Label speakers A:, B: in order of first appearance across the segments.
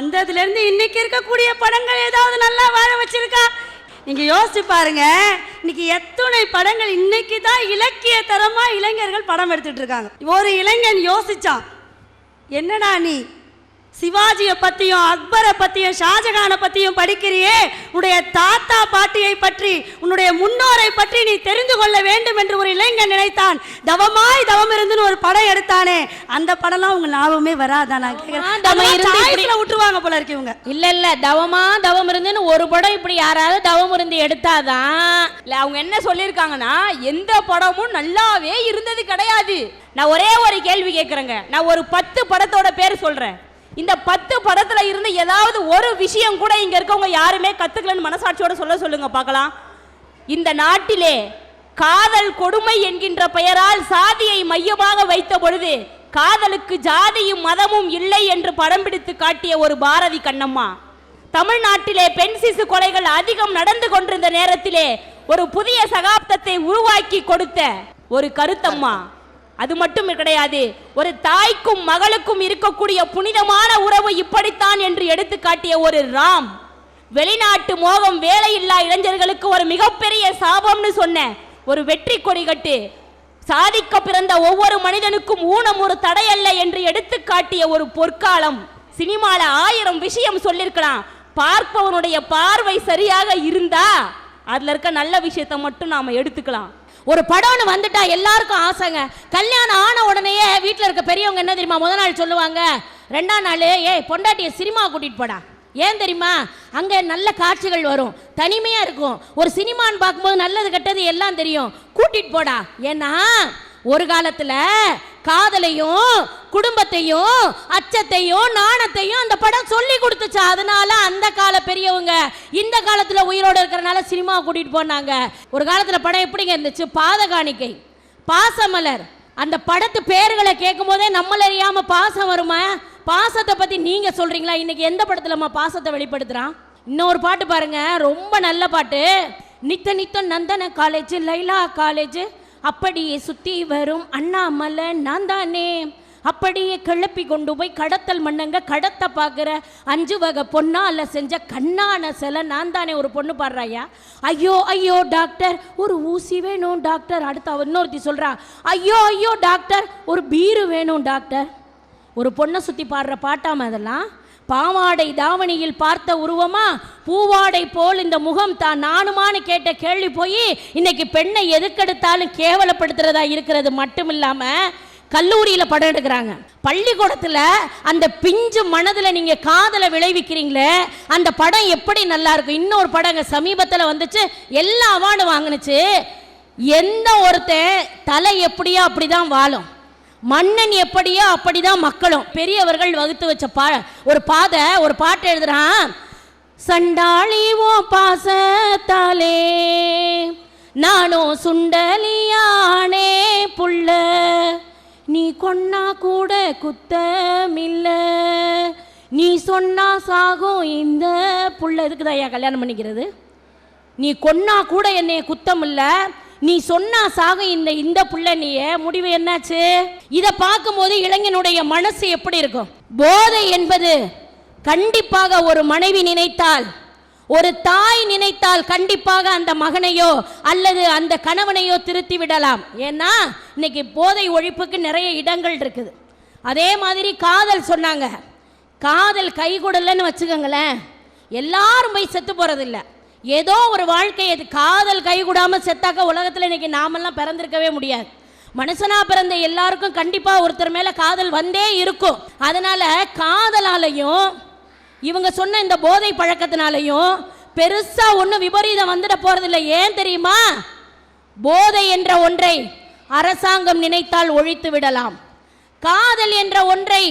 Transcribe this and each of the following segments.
A: வந்ததுல இருந்து இன்னைக்கு இருக்கக்கூடிய படங்கள் ஏதாவது நல்லா வாழ வச்சிருக்கா? நீங்க யோசிச்சு பாருங்க. இன்னைக்கு எத்துணை படங்கள் இன்னைக்கு தான் இலக்கிய தரமா இளைஞர்கள் படம் எடுத்துட்டு இருக்காங்க. ஒரு இளைஞன் யோசிச்சான் என்னடா நீ? சிவாஜியை பத்தியும் அக்பரை பத்தியும் ஷாஜகானை பத்தியும் படிக்கிறியே. உன்னுடைய தாத்தா பாட்டியை பற்றி உன்னுடைய முன்னோரை பற்றி நீ தெரிந்து கொள்ள வேண்டும் என்று ஒரு இளைஞன் நினைத்தான். தவமாய் தவம் இருந்துன்னு ஒரு படம் எடுத்தானே. அந்த படம்லாம் உங்க ஞாபகமே வராதா? நான் சாயத்துல விட்டுருவாங்க போல இருக்கு இவங்க.
B: இல்ல இல்ல தவமா தவம் இருந்துன்னு ஒரு படம் இப்படி யாராவது தவம் இருந்து எடுத்தாதான்.
C: இல்ல அவங்க என்ன சொல்லியிருக்காங்கன்னா எந்த படமும் நல்லாவே இருந்தது கிடையாது. நான் ஒரே ஒரு கேள்வி கேட்குறேங்க நான் ஒரு பத்து படத்தோட பேர் சொல்றேன். இந்த பத்து படத்துல இருந்து ஏதாவது ஒரு விஷயம் கூட இங்க இருக்கவங்க யாருமே கத்துக்கலன்னு மனசாட்சியோட சொல்ல சொல்லுங்க பார்க்கலாம். இந்த நாட்டிலே காதல் கொடுமை என்கின்ற பெயரால் சாதியை மையமாக வைத்த பொழுது காதலுக்கு ஜாதியும் மதமும் இல்லை என்று படம் பிடித்து காட்டிய ஒரு பாரதி கண்ணம்மா. தமிழ்நாட்டிலே பெண் சிசு கொலைகள் அதிகம் நடந்து கொண்டிருந்த நேரத்திலே ஒரு புதிய சகாப்தத்தை உருவாக்கி கொடுத்த ஒரு கருத்தம்மா. அது மட்டும் கிடையாது. ஒரு தாய்க்கும் மகளுக்கும் இருக்கக்கூடிய புனிதமான உறவு இப்படித்தான் என்று எடுத்து காட்டிய ஒரு ராம். வெளிநாட்டு மோகம் வேலையில்லா இளைஞர்களுக்கு ஒரு மிகப்பெரிய சாபம்னு சொன்ன ஒரு வெற்றி கொடி கட்டு. சாதிக்க பிறந்த ஒவ்வொரு மனிதனுக்கும் ஊனம் ஒரு தடையல்ல என்று எடுத்து காட்டிய ஒரு பொற்காலம். சினிமால ஆயிரம் விஷயம் சொல்லிருக்கலாம். பார்ப்பவனுடைய பார்வை சரியாக இருந்தா அதுல இருக்க நல்ல விஷயத்தை மட்டும் நாம எடுத்துக்கலாம்.
B: ஒரு படம்னு வந்துட்டா எல்லாருக்கும் ஆசைங்க. கல்யாணம் ஆன உடனேயே வீட்டில் இருக்க பெரியவங்க என்ன தெரியுமா முதல் நாள் சொல்லுவாங்க? ரெண்டாம் நாள் ஏய் பொண்டாட்டியை சினிமா கூட்டிட்டு போடா. ஏன் தெரியுமா? அங்கே நல்ல காட்சிகள் வரும். தனிமையாக இருக்கும். ஒரு சினிமான்னு பார்க்கும்போது நல்லது கெட்டது எல்லாம் தெரியும். கூட்டிட்டு போடா. ஏன்னா ஒரு காலத்தில் காதலையும் குடும்பத்தையும் அச்சத்தையும் நாணத்தையும் அந்த படம் சொல்லி கொடுத்துச்சு? அதனால அந்த கால பெரியவங்க இந்த காலத்துல உயிரோட இருக்கிறனால சினிமா கூட்டிட்டு போனாங்க. ஒரு காலத்துல படம் எப்படிங்க இருந்துச்சு? பாதகாணிக்கை பாசமலர். அந்த படத்து பேர்களை கேட்கும் போதே நம்மள அறியாம பாசம் வருமா? பாசத்தை பத்தி நீங்க சொல்றீங்களா? இன்னைக்கு எந்த படத்துலமா பாசத்தை வெளிப்படுத்துறான்? இன்னொரு பாட்டு பாருங்க. ரொம்ப நல்ல பாட்டு. நித்த நித்தம் நந்தன காலேஜ் லைலா காலேஜ் அப்படியே சுத்தி வரும் அண்ணாமலை நான் தானே. அப்படியே கிளப்பி கொண்டு போய் கடத்தல் மண்ணங்க கடத்த பார்க்குற அஞ்சு வகை பொண்ணால செஞ்ச கண்ணான சிலை நான் தானே ஒரு பொண்ணு பாடுறாயா? ஐயோ ஐயோ டாக்டர் ஒரு ஊசி வேணும் டாக்டர். அடுத்து அவ இன்னொருத்தி சொல்கிறா ஐயோ ஐயோ டாக்டர் ஒரு பீரு வேணும் டாக்டர். ஒரு பொண்ணை சுற்றி பாடுற பாட்டாமல் அதெல்லாம். பாவாடை தாவணியில் பார்த்த உருவமா? பூவாடை போல் இந்த முகம் தான். நானுமான்னு கேட்ட கேள்வி போய் இன்னைக்கு பெண்ணை எதுக்கெடுத்தாலும் கேவலப்படுத்துறதா இருக்கிறது மட்டும் இல்லாம கல்லூரியில படம் எடுக்கிறாங்க. பள்ளிக்கூடத்துல அந்த பிஞ்சு மனதுல நீங்க காதலை விளைவிக்கிறீங்களே அந்த படம் எப்படி நல்லா இருக்கும்? இன்னொரு படங்க சமீபத்துல வந்துச்சு எல்லா அவார்டு வாங்கினுச்சு. எந்த ஒருத்தன் தலை எப்படியோ அப்படிதான் வாழும். மன்னன் எப்படியோ அப்படிதான் மக்களும். பெரியவர்கள் வகுத்து வச்ச பா ஒரு பாதை ஒரு பாட்டு எழுதுறான். சண்டாளி ஓ பாசத்தாலே நானும் சுண்டலியானே புள்ள நீ கொன்னா கூட குத்தமில்ல நீ சொன்னா சாகும் இந்த புள்ள எதுக்குதான் ஐயா கல்யாணம் பண்ணிக்கிறது? நீ கொன்னா கூட என்னை குத்தம் நீ சொன்னா சாக இந்த இந்த புள்ள நீ முடிவு என்னாச்சு? இத பார்க்கும்போது இளைஞனுடைய மனசு எப்படி இருக்கும்? போதை என்பது கண்டிப்பாக ஒரு மனைவி நினைத்தால் ஒரு தாய் நினைத்தால் கண்டிப்பாக அந்த மகனையோ அல்லது அந்த கணவனையோ திருத்தி விடலாம். ஏன்னா இன்னைக்கு போதை ஒழிப்புக்கு நிறைய இடங்கள் இருக்குது. அதே மாதிரி காதல் சொன்னாங்க. காதல் கைகூடலன்னு வச்சுக்கோங்களேன். எல்லாரும் போய் செத்து போறதில்ல. ஏதோ ஒரு வாழ்க்கை அது காதல் கைகூடாமல் செத்தாக்க உலகத்தில் இன்னைக்கு நாமெல்லாம் பிறந்திருக்கவே முடியாது. மனுஷனாக பிறந்த எல்லாருக்கும் கண்டிப்பாக ஒருத்தர் மேலே காதல் வந்தே இருக்கும். அதனால் காதலாலையும் இவங்க சொன்ன இந்த போதை பழக்கத்தினாலையும் பெருசாக ஒன்றும் விபரீதம் வந்துட போகிறதில்ல ஏன் தெரியுமா? போதை என்ற ஒன்றை அரசாங்கம் நினைத்தால் ஒழித்து விடலாம். காதல் என்ற ஒன்றை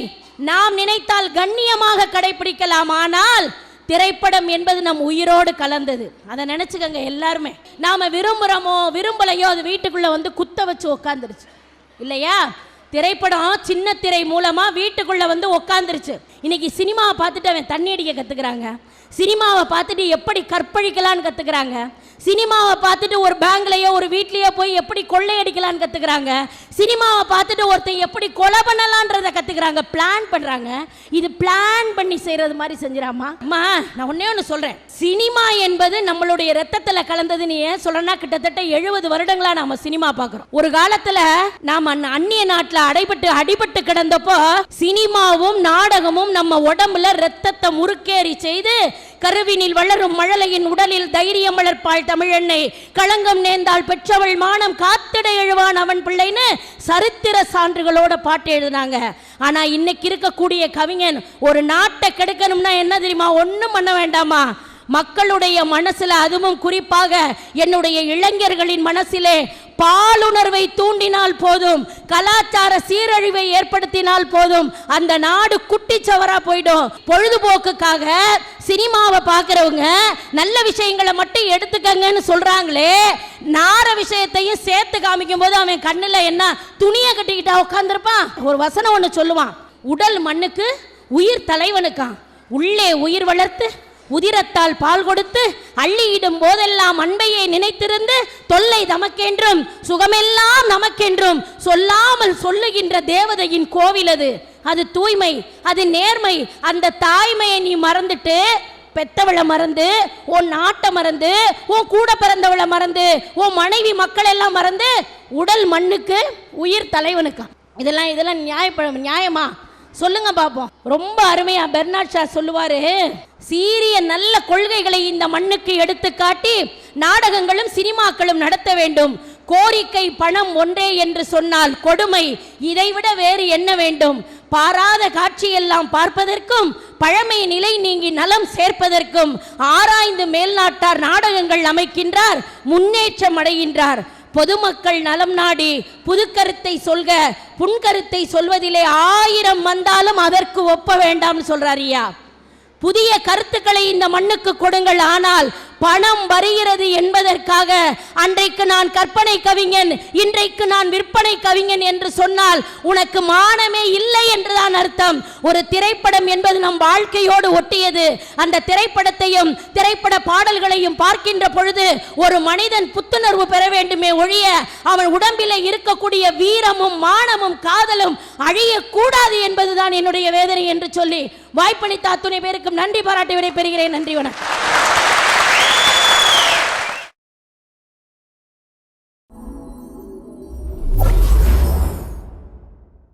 B: நாம் நினைத்தால் கண்ணியமாக கடைபிடிக்கலாம். ஆனால் திரைப்படம் என்பது நம் உயிரோடு கலந்தது. அதை நினைச்சுக்கங்க எல்லாருமே. நாம விரும்புறோமோ விரும்பலையோ அது வீட்டுக்குள்ள வந்து குத்த வச்சு உக்காந்துருச்சு. இல்லையா? திரைப்படம் சின்ன திரை மூலமா வீட்டுக்குள்ள வந்து உக்காந்துருச்சு. இன்னைக்கு சினிமாவை பார்த்துட்டு அவன் தண்ணி அடிக்க கத்துக்கிறாங்க. சினிமாவை பார்த்துட்டு எப்படி கற்பழிக்கலான்னு கத்துக்கிறாங்க. சினிமாவை பார்த்துட்டு ஒரு பேங்க்லயோ ஒரு வீட்லயோ போய் எப்படி கொள்ளையடிக்கலாம்னு கத்துக்கிறாங்க? சினிமாவை பார்த்துட்டு ஒருத்தன் எப்படி கொலை பண்ணலான்றத கத்துக்கிறாங்க. பிளான் பண்றாங்க. இது பிளான் பண்ணி செய்யறது மாதிரி செஞ்சிடாமா? அம்மா நான் ஒன்னே ஒன்று சொல்றேன். சினிமா என்பது நம்மளுடைய ரத்தத்துல கலந்ததுன்னு ஏன் சொல்றேன்னா கிட்டத்தட்ட எழுபது வருடங்களா நாம சினிமா பார்க்குறோம். ஒரு காலத்துல நாம அந்நிய நாட்டுல அடைபட்டு அடிபட்டு கிடந்தப்போ சினிமாவும் நாடகமும் நம்ம உடம்புல ரத்தத்தை முறுக்கேறி செய்து கருவினில் வளரும் மழலையின் உடலில் தைரியம் வளர்ப்பாள் தமிழெண்ணை. களங்கம் நேர்ந்தால் பெற்றவள் மானம் காத்திட எழுவான் அவன் பிள்ளைன்னு சரித்திர சான்றுகளோட பாட்டு எழுதினாங்க. ஆனா இன்னைக்கு இருக்கக்கூடிய கவிஞன் ஒரு நாட்டை கெடுக்கணும்னா என்ன தெரியுமா? ஒன்றும் பண்ண வேண்டாமா? மக்களுடைய மனசுல அதுவும் குறிப்பாக என்னுடைய இளைஞர்களின் மனசிலே பாலுணர்வை தூண்டினால் போதும். கலாச்சார சீரழிவை ஏற்படுத்தினால் போதும். அந்த நாடு குட்டிச்சவரா போயிடும். பொழுதுபோக்குக்காக சினிமாவை பார்க்குறவங்க நல்ல விஷயங்களை மட்டும் எடுத்துக்கங்கன்னு சொல்கிறாங்களே நார விஷயத்தையும் சேர்த்து காமிக்கும் போது அவன் கண்ணில் என்ன துணியை கட்டிக்கிட்டா உட்காந்துருப்பான் ஒரு வசனம் ஒன்று சொல்லுவான். உடல் மண்ணுக்கு உயிர் தலைவனுக்கான் உள்ளே உயிர் வளர்த்து உதிரத்தால் பால் கொடுத்து அள்ளியிடும் போதெல்லாம் அன்பையை நினைத்திருந்து தொல்லை தமக்கென்றும் சுகமெல்லாம் நமக்கென்றும் சொல்லாமல் சொல்லுகின்ற தேவதையின் கோவில் அது. அது தூய்மை அது நேர்மை. அந்த தாய்மையை நீ மறந்துட்டு பெத்தவளை மறந்து உன் நாட்டை மறந்து உன் கூட பிறந்தவளை மறந்து உன் மனைவி மக்கள் எல்லாம் மறந்து உடல் மண்ணுக்கு உயிர் தலைவனுக்கா. இதெல்லாம் இதெல்லாம் நியாயப்படும் நியாயமா? சொல்லுங்க பாப்போம். ரொம்ப அருமையா பெர்னாட் ஷா சொல்லுவாரு சீரிய நல்ல கொள்கைகளை இந்த மண்ணுக்கு எடுத்து காட்டி நாடகங்களும் சினிமாக்களும் நடத்த வேண்டும். கோரிக்கை பணம் ஒன்றே என்று சொன்னால் கொடுமை. இதைவிட வேறு என்ன வேண்டும்? பாராத காட்சியெல்லாம் பார்ப்பதற்கும் பழமை நிலை நீங்கி நலம் சேர்ப்பதற்கும் ஆராய்ந்து மேல்நாட்டார் நாடகங்கள் அமைக்கின்றார் முன்னேற்றம் அடைகின்றார். பொதுமக்கள் நலம் நாடி புதுக்கருத்தை சொல்க புன்கருத்தை சொல்வதிலே ஆயிரம் வந்தாலும் அதற்கு ஒப்ப வேண்டாம்னு சொல்றார் ஐயா. புதிய கருத்துக்களை இந்த மண்ணுக்கு கொடுங்கள் ஆனால் பணம் வருகிறது என்பதற்காக அன்றைக்கு நான் கற்பனை கவிஞன் இன்றைக்கு நான் விற்பனை கவிஞன் என்று சொன்னால் உனக்கு மானமே இல்லை அர்த்தம். ஒரு திரைப்படம் என்பது நம் வாழ்க்கையோடு ஒட்டியது. அந்த திரைப்படத்தையும் திரைப்பட பாடல்களையும் பார்க்கின்ற பொழுது ஒரு மனிதன் புத்துணர்வு பெற வேண்டுமே ஒழிய அவன் உடம்பிலே இருக்கக்கூடிய வீரமும் மானமும் காதலும் அழியக்கூடாது என்பதுதான் என்னுடைய வேதனை என்று சொல்லி வாய்ப்பளித்த அத்துணை பேருக்கும் நன்றி பாராட்டி விடைபெறுகிறேன். நன்றி வணக்கம்.